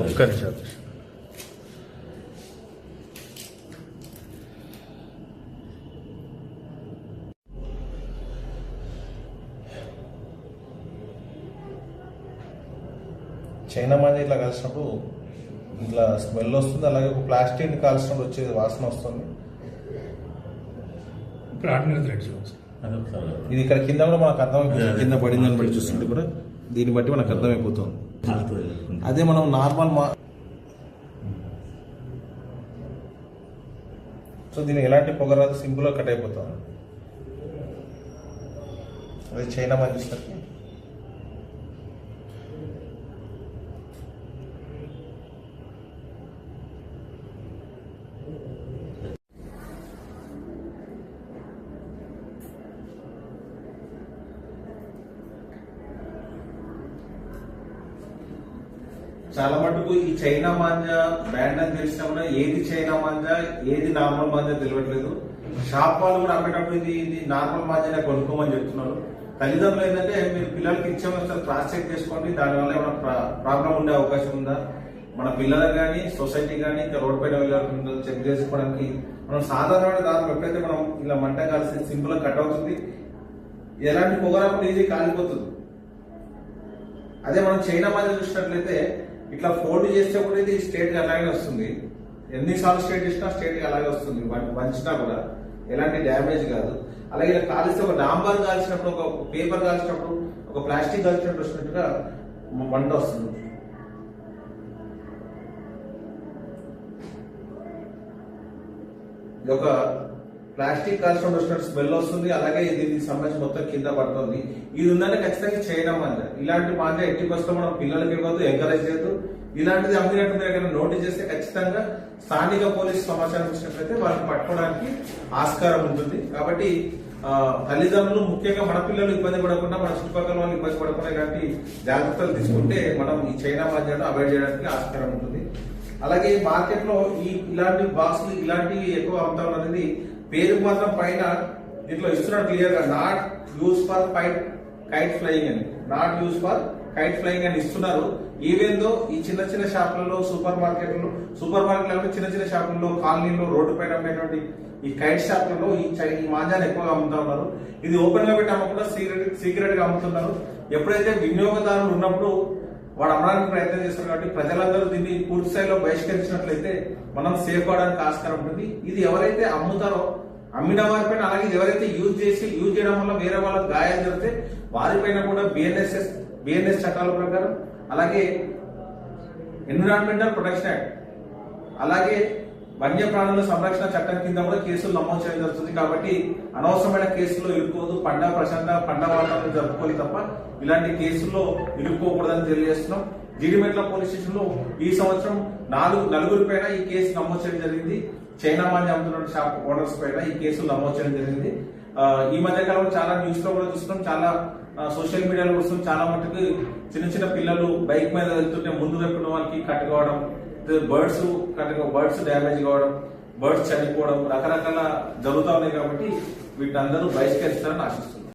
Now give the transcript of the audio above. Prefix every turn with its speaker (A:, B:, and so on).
A: ఒక్క నిమిషం చైనా మంది ఇట్లా కలిసినప్పుడు ఇట్లా స్మెల్ వస్తుంది అలాగే ఒక ప్లాస్టిక్ కాల్చినప్పుడు వచ్చేది వాసన వస్తుంది.
B: ఇప్పుడు ఆర్డినరీ థ్రెడ్స్
A: ఇది ఇక్కడ కింద కూడా మనకు అర్థమైపోతుంది కింద పడిందని బట్టి చూస్తుంటే కూడా దీన్ని బట్టి మనకు అర్థమైపోతుంది. అదే మనం నార్మల్ మా సో దీనికి ఎలాంటి పొగ రాదు సింపుల్గా కట్ అయిపోతుంది. అది చైనా మంది చాలా మటుకు ఈ చైనా మాంజా బ్యాండ్ అని తెలిసినా కూడా ఏది చైనా మాంజా ఏది నార్మల్ మాంజా తెలియట్లేదు షాప్ వాళ్ళు కూడా అమ్మేటప్పుడు ఇది ఇది నార్మల్ మాంజానే కొనుక్కోమని చెప్తున్నారు. తల్లిదండ్రులు ఏంటంటే మీరు పిల్లలకి ఇచ్చే ఒకసారి క్రాస్ చెక్ చేసుకోండి దానివల్ల ఏమైనా ప్రాబ్లం ఉండే అవకాశం ఉందా? మన పిల్లలకు కానీ సొసైటీ కానీ ఇంకా రోడ్ పైన వెళ్ళాలి చెక్ చేసుకోవడానికి మనం సాధారణమైన దాదాపు ఎప్పుడైతే మనం ఇలా మంట కలిసి సింపుల్గా కట్ అవుతుంది ఎలాంటి పొగరాకుండా ఈజీ కాలిపోతుంది. అదే మనం చైనా మధ్య చూసినట్లయితే ఇట్లా ఫోల్డ్ చేస్తే కూడా ఇది స్ట్రేట్ అలాగే వస్తుంది. ఎన్నిసార్లు స్ట్రేట్ చేసినా స్ట్రేట్గా అలాగే వస్తుంది. వంచినా కూడా ఎలాంటి డ్యామేజ్ కాదు. అలాగే ఇలా కాలిస్తే ఒక డాంబర్ కాల్చినప్పుడు ఒక పేపర్ కాల్చినప్పుడు ఒక ప్లాస్టిక్ కాల్చినప్పుడు వచ్చినట్టుగా మ- మంట వస్తుంది. ఇది ఒక ప్లాస్టిక్ కాల్చడం వచ్చినట్టు స్మెల్ వస్తుంది అలాగే దీనికి సంబంధించి మొత్తం కింద పడుతుంది. ఇది ఉందంటే ఖచ్చితంగా చేయడం మాంజా ఇలాంటి మాంజా ఎట్టి బస్సులో మనం పిల్లలకి ఇవ్వద్దు ఎంకరేజ్ చేయొద్దు. ఇలాంటిది అమ్మినట్టు మీరు ఎక్కడ నోటీస్ చేస్తే ఖచ్చితంగా స్థానిక పోలీసు సమాచారం ఇచ్చినట్లయితే వాళ్ళని పట్టుకోవడానికి ఆస్కారం ఉంటుంది. కాబట్టి తల్లిదండ్రులు ముఖ్యంగా మన పిల్లలు ఇబ్బంది పడకుండా మన చుట్టుపక్కల వాళ్ళు ఇబ్బంది పడకుండా ఇలాంటి జాగ్రత్తలు తీసుకుంటే మనం ఈ చైనా మాంజాను అవాయిడ్ చేయడానికి ఆస్కారం ఉంటుంది. అలాగే మార్కెట్లో ఈ ఇలాంటి బాక్సులు ఇలాంటివి ఎక్కువ అమ్ముతాం అనేది పేరు మాత్రం పైన దీంట్లో ఇస్తున్నాడు క్లియర్గా. Not use for fight kite flying అని. Not use for kite flying అని ఇస్తున్నారు. ఏవేందో ఈ చిన్న చిన్న షాపులలో సూపర్ మార్కెట్లలో సూపర్ మార్కెట్లలో చిన్న చిన్న షాపుల్లో కాలనీలో రోడ్డు పైన ఉండేటువంటి ఈ కైట్ షాపులలో ఈ ఈ మాంజాన్ని ఎక్కువగా అమ్ముతా ఉన్నారు. ఇది ఓపెన్గా పెట్టి అమ్మకుండా సీక్రెట్ సీక్రెట్గా అమ్ముతున్నారు. ఎప్పుడైతే వినియోగదారులు ఉన్నప్పుడు వాడు అమ్మడానికి ప్రయత్నం చేస్తారు కాబట్టి ప్రజలందరూ దీన్ని పూర్తి స్థాయిలో బహిష్కరించినట్లయితే మనం సేఫ్ అవడానికి ఆస్కారం ఉంటుంది. ఇది ఎవరైతే అమ్ముతారో అమ్మిన వారిపైన అలాగే ఎవరైతే యూజ్ చేసి యూజ్ చేయడం వల్ల వేరే వాళ్ళకి గాయాలు జరిగితే వారిపైన కూడా బిఎన్ఎస్ఎస్ బిఎన్ఎస్ చట్టాల ప్రకారం అలాగే ఎన్విరాన్మెంటల్ ప్రొటెక్షన్ యాక్ట్ అలాగే వన్యప్రాణుల సంరక్షణ చట్టం కింద కూడా కేసులు నమోదు చేయడం జరుగుతుంది కాబట్టి అనవసరమైన కేసుల్లో ఇరుక్కోదు పండగ ప్రశాంత పండ వాతావరణం జరుపుకోవాలి తప్ప ఇలాంటి కేసుల్లో ఇరుక్కోకూడదని తెలియజేస్తున్నాం. జీడిమెట్ల పోలీస్ స్టేషన్లో ఈ సంవత్సరం నాలుగు నలుగురి పైన ఈ కేసు నమోదు చేయడం జరిగింది. చైనా మాంజి అమ్ముతున్న షాప్ ఓనర్స్ పైన ఈ కేసులు నమోదు చేయడం జరిగింది. ఈ మధ్య కాలంలో చాలా న్యూస్లో కూడా చూస్తున్నాం. చాలా సోషల్ మీడియాలో చూస్తున్నాం. చాలా మటుకు చిన్న చిన్న పిల్లలు బైక్ మీద వెళ్తుంటే ముందు వైపు వాళ్ళకి కట్ కావడం బర్డ్స్ కట్ బర్డ్స్ డ్యామేజ్ కావడం బర్డ్స్ చనిపోవడం రకరకాల జరుగుతూ ఉన్నాయి కాబట్టి వీటిని అందరూ బహిష్కరిస్తారని ఆశిస్తున్నాం.